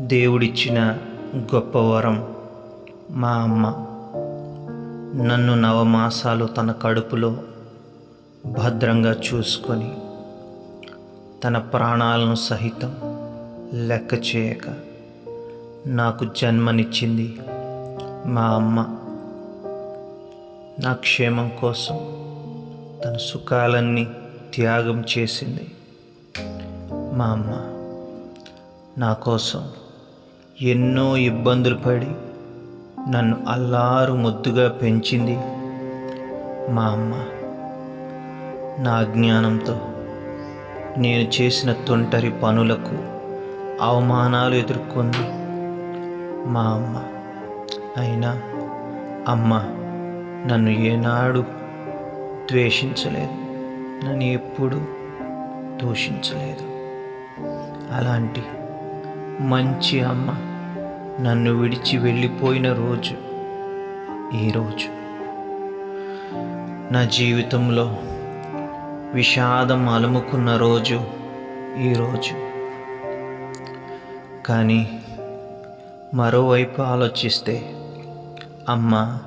దేవుడిచ్చిన గొప్ప వరం మా అమ్మ. నన్ను నవమాసాలు తన కడుపులో భద్రంగా చూసుకొని తన ప్రాణాలను సహితం లెక్క చేయక నాకు జన్మనిచ్చింది మా అమ్మ. నా క్షేమం కోసం తన సుఖాలన్నీ త్యాగం చేసింది మా అమ్మ. నా కోసం ఎన్నో ఇబ్బందులు పడి నన్ను అల్లారు ముద్దుగా పెంచింది మా అమ్మ. నా అజ్ఞానంతో నేను చేసిన తొంటరి పనులకు అవమానాలు ఎదుర్కొంది మా అమ్మ. అయినా అమ్మ నన్ను ఏనాడు ద్వేషించలేదు నన్ను ఎప్పుడూ దూషించలేదు. అలాంటి మంచి అమ్మ నన్ను విడిచి వెళ్ళిపోయిన రోజు ఈరోజు నా జీవితంలో విషాదం అలుముకున్న రోజు ఈరోజు కానీ మరోవైపు ఆలోచిస్తే అమ్మ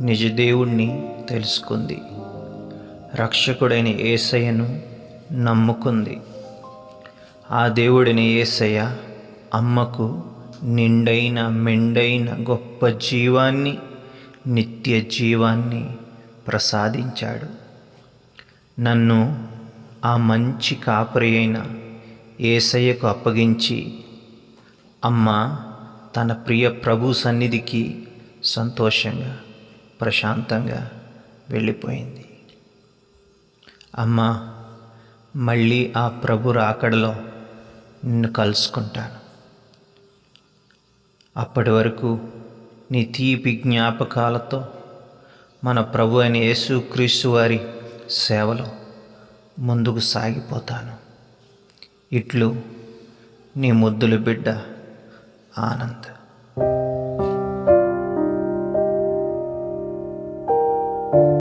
నిజదేవుణ్ణి తెలుసుకుంది. రక్షకుడైన ఏసయ్యను నమ్ముకుంది. ఆ దేవుడిని ఏసయ్య అమ్మకు నిండైన మెండైన గొప్ప జీవాన్ని నిత్య జీవాన్ని ప్రసాదించాడు. నన్ను ఆ మంచి కాపరి అయిన ఏసయ్యకు అప్పగించి అమ్మ తన ప్రియ ప్రభు సన్నిధికి సంతోషంగా ప్రశాంతంగా వెళ్ళిపోయింది. అమ్మ మళ్ళీ ఆ ప్రభు రాకడలో నిన్ను కలుసుకుంటాను. అప్పటి వరకు నీ తీపి జ్ఞాపకాలతో మన ప్రభు అయిన యేసుక్రీస్తు వారి సేవలో ముందుకు సాగిపోతాను. ఇట్లు నీ ముద్దుల బిడ్డ ఆనంద్.